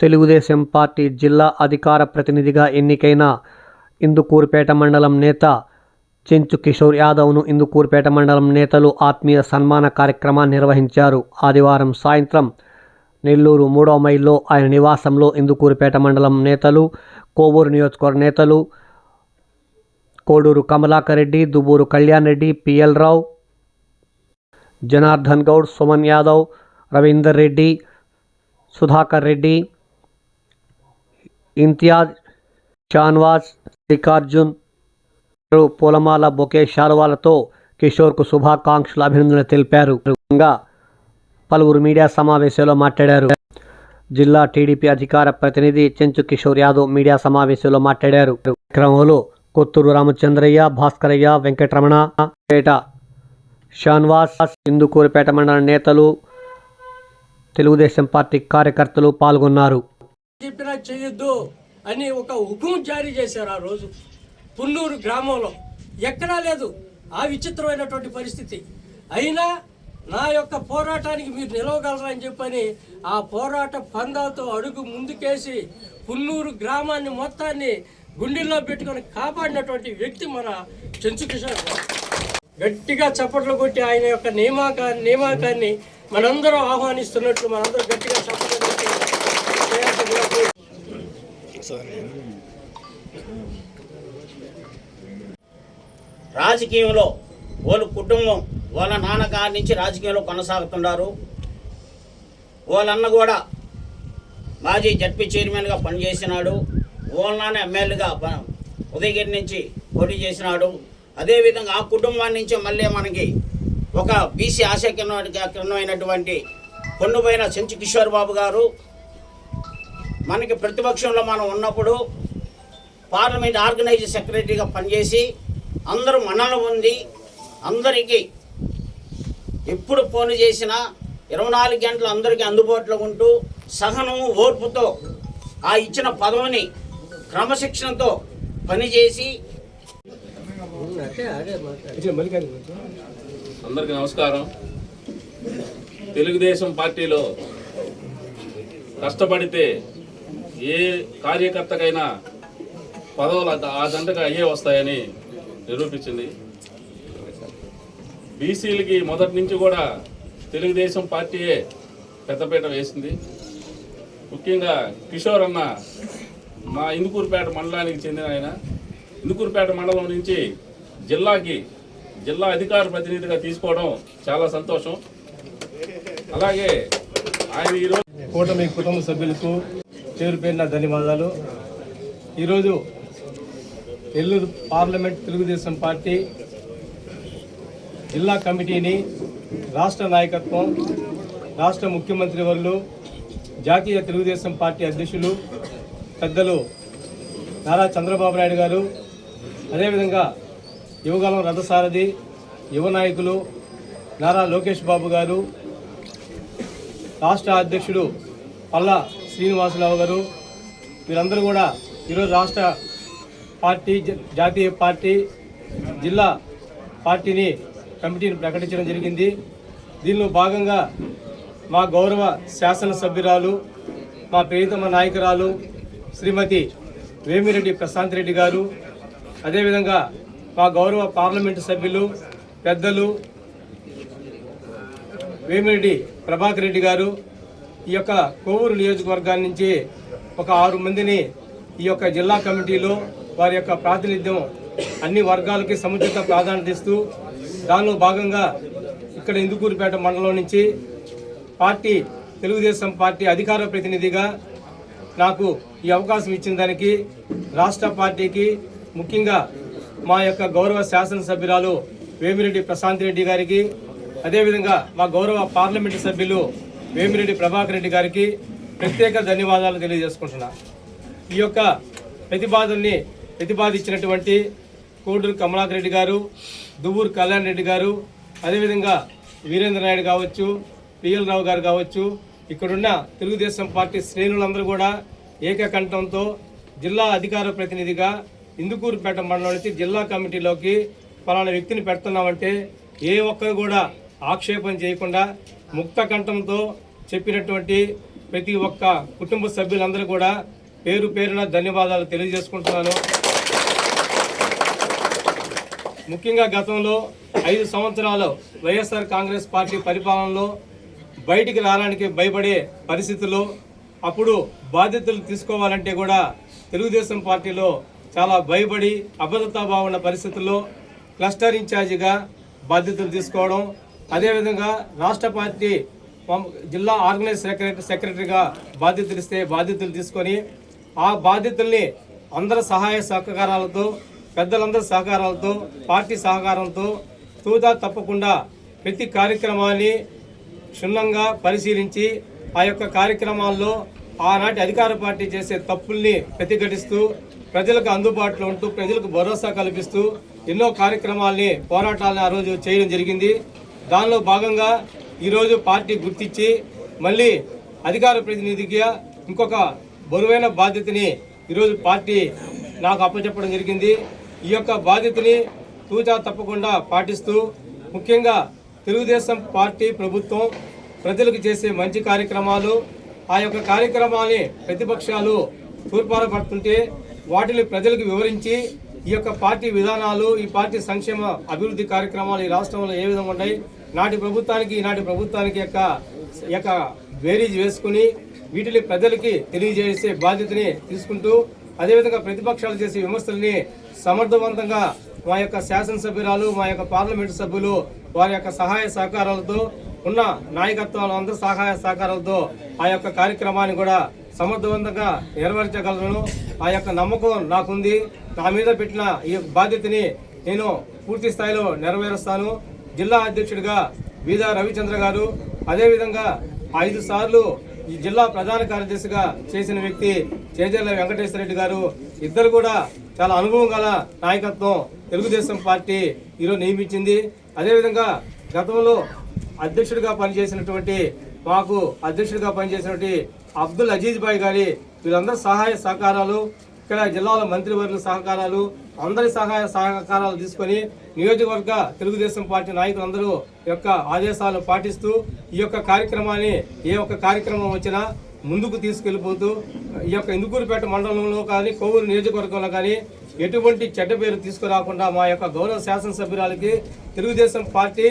Telugu Desam party జిల్లా అధికార ప్రతినిధిగా ఎన్నికైన ఇందుకూరుపేట మండలం నేత చెంచు కిషోర్ యాదవ్ను ఇందుకూరుపేట మండలం నేతలు ఆత్మీయ సన్మాన కార్యక్రమాన్ని నిర్వహించారు. ఆదివారం సాయంత్రం నెల్లూరు మూడో మైల్లో ఆయన నివాసంలో ఇందుకూరుపేట మండలం నేతలు కోవూరు నియోజకవర్గ నేతలు కోడూరు కమలాకర్ రెడ్డి దువ్వూరు కళ్యాణ్ రెడ్డి పిఎల్ రావు జనార్దన్ గౌడ్ సుమన్ యాదవ్ రవీందర్ రెడ్డి సుధాకర్ రెడ్డి ఇంతియాజ్ షాన్వాజ్ శ్రీకార్జున్ పూలమాల బొకే శాలువాలతో కిషోర్కు శుభాకాంక్షలు అభినందనలు తెలిపారు. పలువురు మీడియా సమావేశంలో మాట్లాడారు. జిల్లా టీడీపీ అధికార ప్రతినిధి చెంచు కిషోర్ యాదవ్ మీడియా సమావేశంలో మాట్లాడారు. క్రమంలో కొత్తూరు రామచంద్రయ్య భాస్కరయ్య వెంకటరమణ పేట షాన్వాస్ ఇందుకూరుపేట మండల నేతలు తెలుగుదేశం పార్టీ కార్యకర్తలు పాల్గొన్నారు. చెప్పినా చేయొద్దు అని ఒక హుకుం జారీ చేశారు ఆ రోజు. పున్నూరు గ్రామంలో. ఎక్కడా లేదు. ఆ విచిత్రమైనటువంటి పరిస్థితి. అయినా నా యొక్క పోరాటానికి మీరు నిలవగలరని చెప్పని ఆ పోరాట పందాతో అడుగు ముందుకేసి పున్నూరు గ్రామాన్ని మొత్తాన్ని గుండెల్లో పెట్టుకొని కాపాడినటువంటి వ్యక్తి మన చెంచుకిషోర్ గట్టిగా చప్పట్లు కొట్టి ఆయన యొక్క నియామకాన్ని నియామకాన్ని మనందరం ఆహ్వానిస్తున్నట్లు మనందరం గట్టిగా చప్పట్లు రాజకీయంలో వాళ్ళ కుటుంబం వాళ్ళ నాన్నగారి నుంచి రాజకీయంలో కొనసాగుతున్నారు. వాళ్ళన్న కూడా మాజీ జడ్పీ చైర్మన్గా పనిచేసినాడు. వాళ్ళ నాన్న ఎమ్మెల్యేగా ఉదయగిరి నుంచి పోటీ చేసినాడు. అదేవిధంగా ఆ కుటుంబాన్ని నుంచి మళ్ళీ మనకి ఒక బీసీ ఆశకిరణమైనటువంటి పొన్నుపోయిన చెంచు కిషోర్ బాబు గారు మనకి ప్రతిపక్షంలో మనం ఉన్నప్పుడు పార్లమెంట్ ఆర్గనైజ్ సెక్రటరీగా పనిచేసి అందరూ మనలో ఉంది అందరికీ ఎప్పుడు ఫోన్ చేసినా ఇరవై నాలుగు గంటలు అందరికీ అందుబాటులో ఉంటూ సహనము ఓర్పుతో ఆ ఇచ్చిన పదవిని క్రమశిక్షణతో పనిచేసి అందరికీ నమస్కారం. తెలుగుదేశం పార్టీలో కష్టపడితే ఏ కార్యకర్తకైనా పదవులు ఆ- ఆ దండగా అయ్యే వస్తాయని నిరూపించింది. బీసీలకి మొదటి నుంచి కూడా తెలుగుదేశం పార్టీయే పెద్దపీట వేసింది. ముఖ్యంగా కిషోర్ అన్న మా ఇందుకూరుపేట మండలానికి చెందిన ఆయన. ఇందుకూరుపేట మండలం నుంచి జిల్లాకి జిల్లా అధికార ప్రతినిధిగా తీసుకోవడం చాలా సంతోషం. అలాగే ఆయన ఈరోజు కూటమి కుటుంబ సభ్యులకు పేరు ధన్యవాదాలు. ఈరోజు నెల్లూరు పార్లమెంట్ తెలుగుదేశం పార్టీ జిల్లా కమిటీని రాష్ట్ర నాయకత్వం రాష్ట్ర ముఖ్యమంత్రి వర్లు జాతీయ తెలుగుదేశం పార్టీ అధ్యక్షులు పెద్దలు నారా చంద్రబాబు నాయుడు గారు అదేవిధంగా యువగలం రథసారథి యువ నాయకులు నారా లోకేష్ బాబు గారు రాష్ట్ర అధ్యక్షుడు పల్లా శ్రీనివాసరావు గారు వీరందరూ కూడా ఈరోజు రాష్ట్ర పార్టీ జ- జాతీయ పార్టీ జిల్లా పార్టీని కమిటీని ప్రకటించడం జరిగింది. దీనిలో భాగంగా మా గౌరవ శాసనసభ్యురాలు మా ప్రియతమ నాయకురాలు శ్రీమతి వేమిరెడ్డి ప్రశాంత్ రెడ్డి గారు అదేవిధంగా మా గౌరవ పార్లమెంటు సభ్యులు పెద్దలు వేమిరెడ్డి ప్రభాకర్ రెడ్డి గారు ఈ యొక్క కోవూరు నియోజకవర్గాల నుంచి ఒక ఆరు మందిని ఈ యొక్క జిల్లా కమిటీలో వారి యొక్క ప్రాతినిధ్యం అన్ని వర్గాలకి సముచిత ప్రాధాన్యత ఇస్తూ దానిలో భాగంగా ఇక్కడ ఇందుకూరుపేట మండలం నుంచి పార్టీ తెలుగుదేశం పార్టీ అధికార ప్రతినిధిగా నాకు ఈ అవకాశం ఇచ్చిన దానికి రాష్ట్ర పార్టీకి ముఖ్యంగా మా యొక్క గౌరవ శాసనసభ్యురాలు వేమిరెడ్డి ప్రశాంత్ రెడ్డి గారికి అదేవిధంగా మా గౌరవ పార్లమెంటు సభ్యులు వేమిరెడ్డి ప్రభాకర్ రెడ్డి గారికి ప్రత్యేక ధన్యవాదాలు తెలియజేసుకుంటున్నా. ఈ యొక్క ప్రతిపాదనని ప్రతిపాదించినటువంటి కోడూరు కమలాకర్ రెడ్డి గారు దువ్వూరు కళ్యాణ్ రెడ్డి గారు అదేవిధంగా వీరేంద్ర నాయుడు కావచ్చు పిఎల్ రావు గారు కావచ్చు ఇక్కడున్న తెలుగుదేశం పార్టీ శ్రేణులందరూ కూడా ఏకకంఠంతో జిల్లా అధికార ప్రతినిధిగా ఇందుకూరుపేట మండలం నుంచి జిల్లా కమిటీలోకి పలానా వ్యక్తిని పెడుతున్నామంటే ఏ ఒక్కరు కూడా ఆక్షేపం చేయకుండా ముక్త కంఠంతో చెప్పినటువంటి ప్రతి ఒక్క కుటుంబ సభ్యులందరూ కూడా పేరు పేరున ధన్యవాదాలు తెలియజేసుకుంటున్నాను. ముఖ్యంగా గతంలో ఐదు సంవత్సరాలు వైఎస్ఆర్ కాంగ్రెస్ పార్టీ పరిపాలనలో బయటికి రావడానికి భయపడే పరిస్థితుల్లో అప్పుడు బాధ్యతలు తీసుకోవాలంటే కూడా తెలుగుదేశం పార్టీలో చాలా భయపడి అభద్రతా పరిస్థితుల్లో క్లస్టర్ ఇన్ఛార్జిగా బాధ్యతలు తీసుకోవడం అదేవిధంగా రాష్ట్ర పార్టీ జిల్లా ఆర్గనైజ్ సెక్రటరీ సెక్రటరీగా బాధ్యతలు ఇస్తే బాధ్యతలు తీసుకొని ఆ బాధ్యతల్ని అందరి సహాయ సహకారాలతో పెద్దలందరి సహకారాలతో పార్టీ సహకారంతో తూదా తప్పకుండా ప్రతి కార్యక్రమాన్ని క్షుణ్ణంగా పరిశీలించి ఆ యొక్క కార్యక్రమాల్లో ఆనాటి అధికార పార్టీ చేసే తప్పుల్ని ప్రతిఘటిస్తూ ప్రజలకు అందుబాటులో ఉంటూ ప్రజలకు భరోసా కల్పిస్తూ ఎన్నో కార్యక్రమాల్ని పోరాటాలను ఆ రోజు చేయడం జరిగింది. దానిలో భాగంగా ఈరోజు పార్టీ గుర్తించి మళ్ళీ అధికార ప్రతినిధిగా ఇంకొక బరువైన బాధ్యతని ఈరోజు పార్టీ నాకు అప్పచెప్పడం జరిగింది. ఈ యొక్క బాధ్యతని తూచా తప్పకుండా పాటిస్తూ ముఖ్యంగా తెలుగుదేశం పార్టీ ప్రభుత్వం ప్రజలకు చేసే మంచి కార్యక్రమాలు ఆ యొక్క కార్యక్రమాల్ని ప్రతిపక్షాలు తూర్పారపడుతుంటే వాటిని ప్రజలకు వివరించి ఈ యొక్క పార్టీ విధానాలు ఈ పార్టీ సంక్షేమ అభివృద్ధి కార్యక్రమాలు ఈ రాష్ట్రంలో ఏ విధంగా ఉన్నాయి? నాటి ప్రభుత్వానికి ఈనాటి ప్రభుత్వానికి యొక్క యొక్క బేరీజ్ వేసుకుని వీటిని ప్రజలకి తెలియజేసే బాధ్యతని తీసుకుంటూ అదేవిధంగా ప్రతిపక్షాలు చేసే విమర్శల్ని సమర్థవంతంగా మా యొక్క శాసనసభ్యురాలు మా యొక్క పార్లమెంటు సభ్యులు వారి యొక్క సహాయ సహకారాలతో ఉన్న నాయకత్వాలు అందరూ సహాయ సహకారాలతో ఆ యొక్క కార్యక్రమాన్ని కూడా సమర్థవంతంగా నెరవేర్చగలను ఆ యొక్క నమ్మకం నాకుంది. నా మీద పెట్టిన ఈ బాధ్యతని నేను పూర్తి స్థాయిలో నెరవేరుస్తాను. జిల్లా అధ్యక్షుడిగా వీద రవిచంద్ర గారు అదేవిధంగా ఐదు సార్లు ఈ జిల్లా ప్రధాన కార్యదర్శిగా చేసిన వ్యక్తి చేజర్ల వెంకటేశ్వర రెడ్డి గారు. ఇద్దరు కూడా చాలా అనుభవం గల నాయకత్వం తెలుగుదేశం పార్టీ ఈరోజు నియమించింది. అదేవిధంగా గతంలో అధ్యక్షుడిగా పనిచేసినటువంటి మాకు అధ్యక్షుడిగా పనిచేసినటువంటి అబ్దుల్ అజీజ్ భాయ్ గారి వీళ్ళందరూ సహాయ సహకారాలు ఇక్కడ జిల్లాలో మంత్రివర్యుల సహకారాలు అందరి సహాయ సహకారాలు తీసుకొని నియోజకవర్గ తెలుగుదేశం పార్టీ నాయకులందరూ యొక్క ఆదేశాలు పాటిస్తూ ఈ యొక్క కార్యక్రమాన్ని ఏ ఒక్క కార్యక్రమం వచ్చినా ముందుకు తీసుకెళ్ళిపోతూ ఈ యొక్క ఇందుకూరుపేట మండలంలో కానీ కోవూరు నియోజకవర్గంలో కానీ ఎటువంటి చెడ్డ పేరు తీసుకురాకుండా మా యొక్క గౌరవ శాసనసభ్యురాలకి తెలుగుదేశం పార్టీ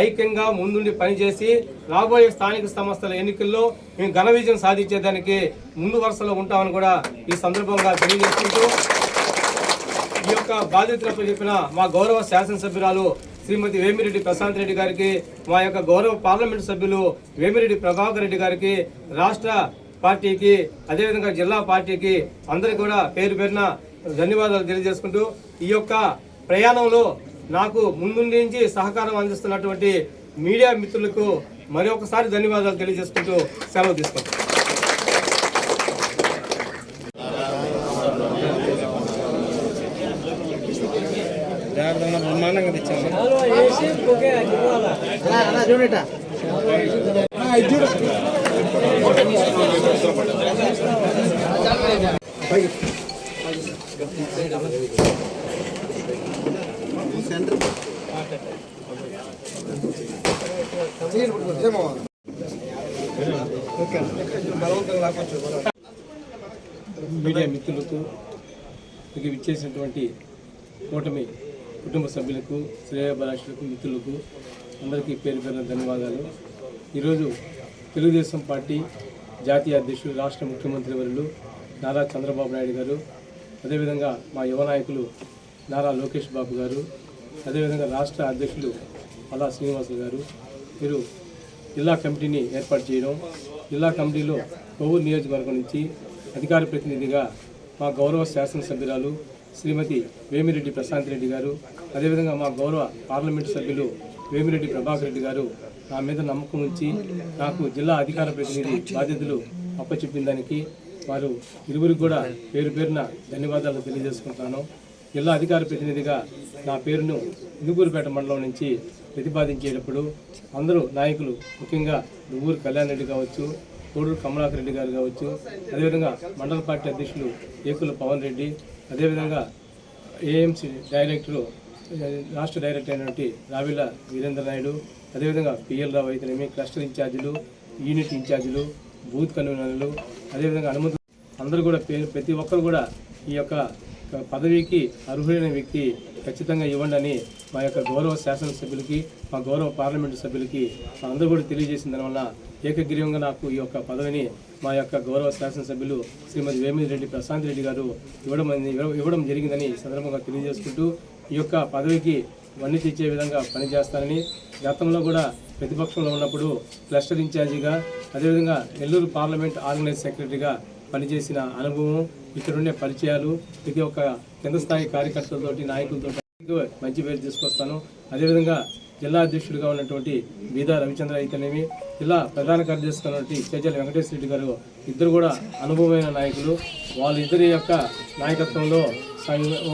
ఐక్యంగా ముందుండి పనిచేసి రాబోయే స్థానిక సంస్థల ఎన్నికల్లో మేము ఘన విజయం సాధించేదానికి ముందు వరుసలో ఉంటామని కూడా ఈ సందర్భంగా తెలియజేసుకుంటూ ఈ యొక్క బాధ్యతలపై చెప్పిన మా గౌరవ శాసనసభ్యురాలు శ్రీమతి వేమిరెడ్డి ప్రశాంత్ రెడ్డి గారికి మా యొక్క గౌరవ పార్లమెంట్ సభ్యులు వేమిరెడ్డి ప్రభాకర్ రెడ్డి గారికి రాష్ట్ర పార్టీకి అదేవిధంగా జిల్లా పార్టీకి అందరికీ కూడా పేరు పేరున ధన్యవాదాలు తెలియజేసుకుంటూ ఈ యొక్క ప్రయాణంలో నాకు ముందు నుంచి సహకారం అందిస్తున్నటువంటి మీడియా మిత్రులకు మరి ఒకసారి ధన్యవాదాలు తెలియజేసుకుంటూ సెలవు తీసుకుంటాం మీడియా మిత్రులకు ఇక విచ్చేసినటువంటి కూటమి కుటుంబ సభ్యులకు శ్రేయభిలాషులకు మిత్రులకు అందరికీ పేరు పేరున ధన్యవాదాలు. ఈరోజు తెలుగుదేశం పార్టీ జాతీయ అధ్యక్షులు రాష్ట్ర ముఖ్యమంత్రి వర్యులు నారా చంద్రబాబు నాయుడు గారు అదేవిధంగా మా యువ నాయకులు నారా లోకేష్ బాబు గారు అదేవిధంగా రాష్ట్ర అధ్యక్షులు అలా శ్రీనివాసులు గారు. మీరు జిల్లా కమిటీని ఏర్పాటు చేయడం జిల్లా కమిటీలో కొవ్వూరు నియోజకవర్గం నుంచి అధికార ప్రతినిధిగా మా గౌరవ శాసనసభ్యురాలు శ్రీమతి వేమిరెడ్డి ప్రశాంత్ రెడ్డి గారు అదేవిధంగా మా గౌరవ పార్లమెంటు సభ్యులు వేమిరెడ్డి ప్రభాకర్ రెడ్డి గారు నా మీద నమ్మకం ఉంచి నాకు జిల్లా అధికార ప్రతినిధి బాధ్యతలు అప్పచెప్పిన దానికి వారు ఇరువురికి కూడా పేరు పేరున ధన్యవాదాలు తెలియజేసుకుంటున్నాను జిల్లా అధికార ప్రతినిధిగా నా పేరును ఇందుకూరుపేట మండలం నుంచి ప్రతిపాదించేటప్పుడు అందరూ నాయకులు ముఖ్యంగా నువ్వూరు కళ్యాణ్ రెడ్డి కావచ్చు కోడూరు కమలాకర్ రెడ్డి గారు కావచ్చు అదేవిధంగా మండల పార్టీ అధ్యక్షులు ఏకుల పవన్ రెడ్డి అదేవిధంగా ఏఎంసీ డైరెక్టరు రాష్ట్ర డైరెక్టర్ అయినటువంటి రావిల వీరేంద్ర నాయుడు అదేవిధంగా పిఎల్ రావు అయితేనేమి క్లస్టర్ ఇన్ఛార్జీలు యూనిట్ ఇన్ఛార్జీలు బూత్ కన్వీనర్లు అదేవిధంగా అనుమతి అందరూ కూడా పేరు ప్రతి ఒక్కరు కూడా ఈ యొక్క పదవికి అర్హులైన వ్యక్తి ఖచ్చితంగా ఇవ్వండి అని మా యొక్క గౌరవ శాసనసభ్యులకి మా గౌరవ పార్లమెంటు సభ్యులకి అందరూ కూడా తెలియజేసిన దానివల్ల ఏకగ్రీవంగా నాకు ఈ యొక్క పదవిని మా యొక్క గౌరవ శాసనసభ్యులు శ్రీమతి వేమిరెడ్డి రెడ్డి ప్రశాంత్ రెడ్డి గారు ఇవ్వడం ఇవ్వడం జరిగిందని సందర్భంగా తెలియజేసుకుంటూ ఈ యొక్క పదవికి వన్నీ తెచ్చే విధంగా పనిచేస్తానని గతంలో కూడా ప్రతిపక్షంలో ఉన్నప్పుడు క్లస్టర్ ఇన్ఛార్జిగా అదేవిధంగా నెల్లూరు పార్లమెంట్ ఆర్గనైజ్ సెక్రటరీగా పనిచేసిన అనుభవం ఇక్కడుండే పరిచయాలు ప్రతి ఒక్క కింద స్థాయి కార్యకర్తలతోటి నాయకులతో మంచి పేరు తీసుకొస్తాను. అదేవిధంగా జిల్లా అధ్యక్షుడిగా ఉన్నటువంటి బీదా రవిచంద్ర అయితేనేమి జిల్లా ప్రధాన కార్యదర్శిగా ఉన్నటువంటి చేజల్ వెంకటేశ్వర రెడ్డి గారు ఇద్దరు కూడా అనుభవమైన నాయకులు. వాళ్ళిద్దరి యొక్క నాయకత్వంలో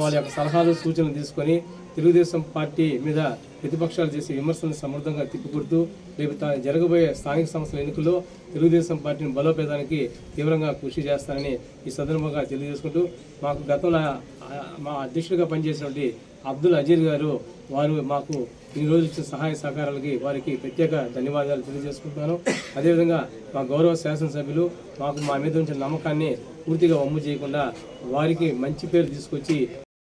వాళ్ళ యొక్క సలహాలు సూచనలు తీసుకొని తెలుగుదేశం పార్టీ మీద ప్రతిపక్షాలు చేసే విమర్శలను సమర్థంగా తిప్పికొడుతూ రేపు జరగబోయే స్థానిక సంస్థల ఎన్నికల్లో తెలుగుదేశం పార్టీని బలోపేతానికి తీవ్రంగా కృషి చేస్తానని ఈ సందర్భంగా తెలియజేసుకుంటూ మాకు గతంలో మా అధ్యక్షుడిగా పనిచేసినటువంటి అబ్దుల్ అజీర్ గారు వారు మాకు ఈ రోజు ఇచ్చిన సహాయ సహకారాలకి వారికి ప్రత్యేక ధన్యవాదాలు తెలియజేసుకుంటున్నాను. అదేవిధంగా మా గౌరవ శాసనసభ్యులు మాకు మా మీద ఉంచిన నమ్మకాన్ని పూర్తిగా వమ్ము చేయకుండా వారికి మంచి పేరు తీసుకొచ్చి